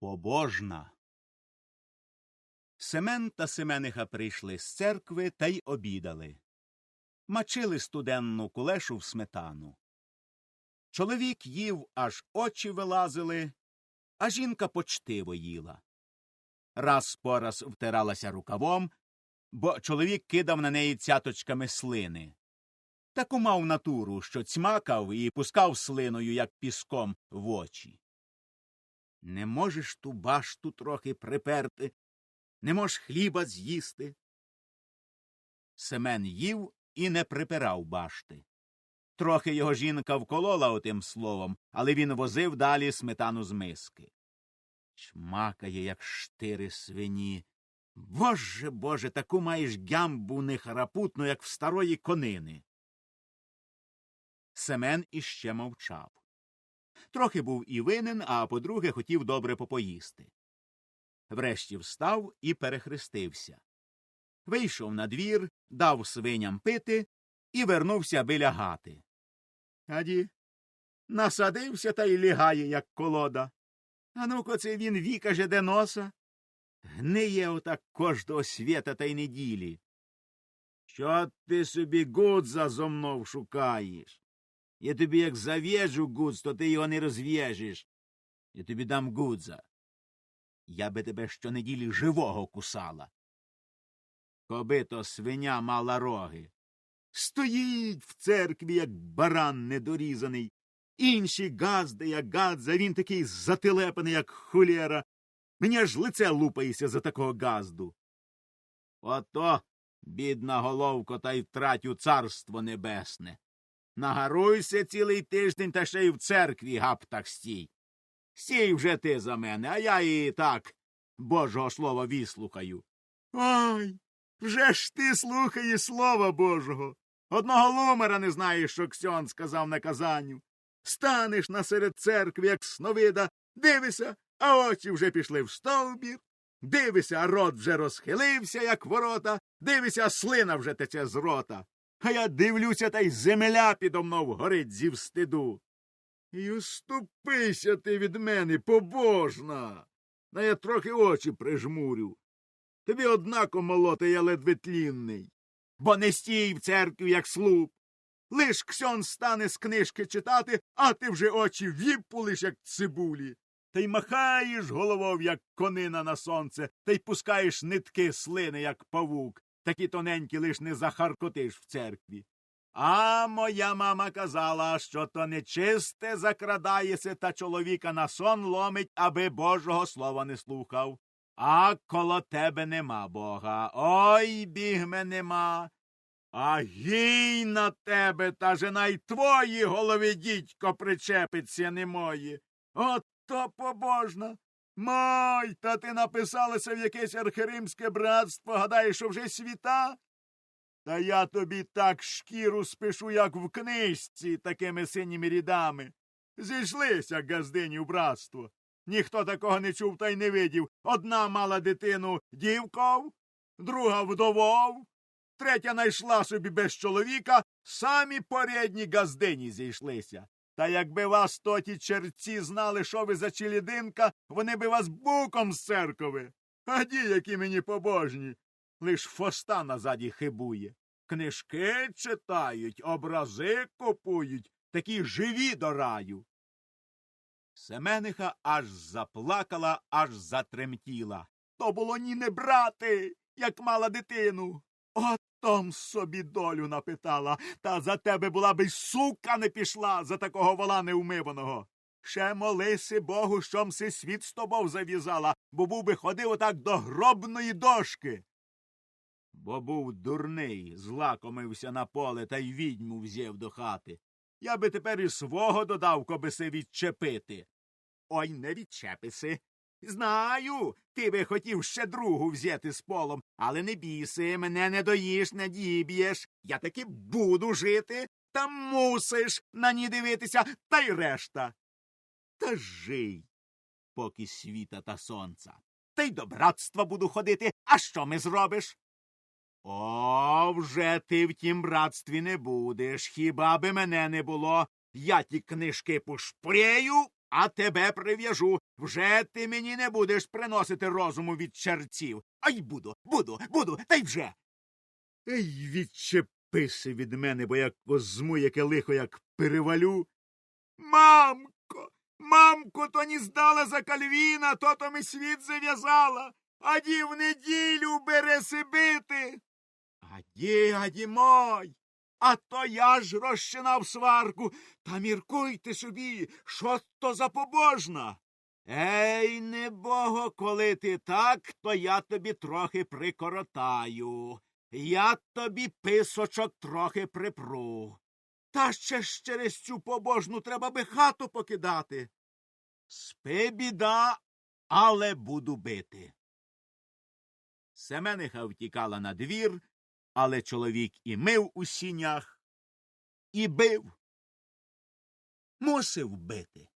Побожна. Семен та Семениха прийшли з церкви та й обідали. Мачили студенну кулешу в сметану. Чоловік їв, аж очі вилазили, а жінка почтиво їла. Раз по раз втиралася рукавом, бо чоловік кидав на неї цяточками слини. Таку мав натуру, що цьмакав і пускав слиною, як піском, в очі. Не можеш ту башту трохи приперти, не можеш хліба з'їсти. Семен їв і не припирав башти. Трохи його жінка вколола отим словом, але він возив далі сметану з миски. Чмакає, як штири свині. Боже боже, таку маєш гямбу нехарапутну, як в старої конини. Семен іще мовчав. Трохи був і винен, а по-друге, хотів добре попоїсти. Врешті встав і перехрестився. Вийшов на двір, дав свиням пити і вернувся біля гати. Аді, насадився та й лягає, як колода. А ну-ко це він віка жеде носа. Гниє отак кожного свята та й неділі. Що ти собі гудза зо мною шукаєш? Я тобі як зав'єжу гудз, то ти його не розв'єжеш. Я тобі дам гудза. Я би тебе щонеділі живого кусала. Коби то свиня мала роги. Стоїть в церкві, як баран недорізаний. Інші газди, як гадза, він такий затилепаний, як хулєра. Мені аж лице лупається за такого газду. Ото, бідна головко, та й втратю царство небесне. Нагаруйся цілий тиждень та ще й в церкві гаптах стій. Стій вже ти за мене, а я і так Божого слова віслухаю. Ой, вже ж ти слухаєш слова Божого. Одного лумера не знаєш, що Ксьон сказав на казанню. Станеш насеред церкви, як сновида, дивися, а очі вже пішли в стовбір. Дивися, а рот вже розхилився, як ворота, дивися, а слина вже тече з рота. А я дивлюся, та й земля підо мною горить зі встиду. І уступися ти від мене, побожна. На я трохи очі прижмурю. Тобі однако молоти я ледве тлінний. Бо не стій в церкві, як слуп. Лиш ксьон стане з книжки читати, а ти вже очі віпулиш, як цибулі. Та й махаєш головою, як конина на сонце, та й пускаєш нитки слини, як павук, такі тоненькі лиш не захаркотиш в церкві. А моя мама казала, що то нечисте закрадається та чоловіка на сон ломить, аби Божого слова не слухав. А коло тебе нема бога. Ой бігме нема. А гій на тебе, та жена й твої голови дідько причепиться не мої. От то побожна. Мой, та ти написалася в якесь архиримське братство, гадаєш, що вже світа? Та я тобі так шкіру спишу, як в книжці, такими синіми рядами. Зійшлися газдині в братство. Ніхто такого не чув та й не видів. Одна мала дитину дівков, друга вдовов, третя найшла собі без чоловіка, самі порядні газдині зійшлися. Та якби вас тоті черці знали, що ви за челідинка, вони би вас буком з церкови. А ді, які мені побожні. Лиш фоста назаді хибує. Книжки читають, образи купують, такі живі до раю. Семениха аж заплакала, аж затремтіла. То було ні не брати, як мала дитину. Отом собі долю напитала, та за тебе була би й сука не пішла за такого вола неумиваного. Ще молися Богу, щом си світ з тобою зав'язала, бо був би ходив отак до гробної дошки. Бо був дурний, злакомився на поле та й відьму взяв до хати. Я би тепер і свого додав, коби се відчепити. Ой, не відчеписи. Знаю, ти би хотів ще другу взяти з полом, але не біси, мене не доїш, не діб'єш. Я таки буду жити, та мусиш на ній дивитися, та й решта. Та жий, поки світа та сонця. Та й до братства буду ходити, а що ми зробиш? О, вже ти в тім братстві не будеш. Хіба би мене не було? Я ті книжки пошпрею а тебе прив'яжу. Вже ти мені не будеш приносити розуму від черців. Ай буду, буду, буду, та й вже. Ей, відчепися від мене, бо як возьму яке лихо, як перевалю. Мамко, мамко, то не здала за кальвіна, то то ми світ зав'язала, а ді в неділю бере бити. Аді, аді мой. А то я ж розчинав сварку. Та міркуйте собі, що то за побожна. Ей, небого, коли ти так, то я тобі трохи прикоротаю. Я тобі писочок трохи припру. Та ще ж через цю побожну треба би хату покидати. Спи, біда, але буду бити. Семениха втікала на двір, але чоловік і мив у сінях, і бив. Мусив бити.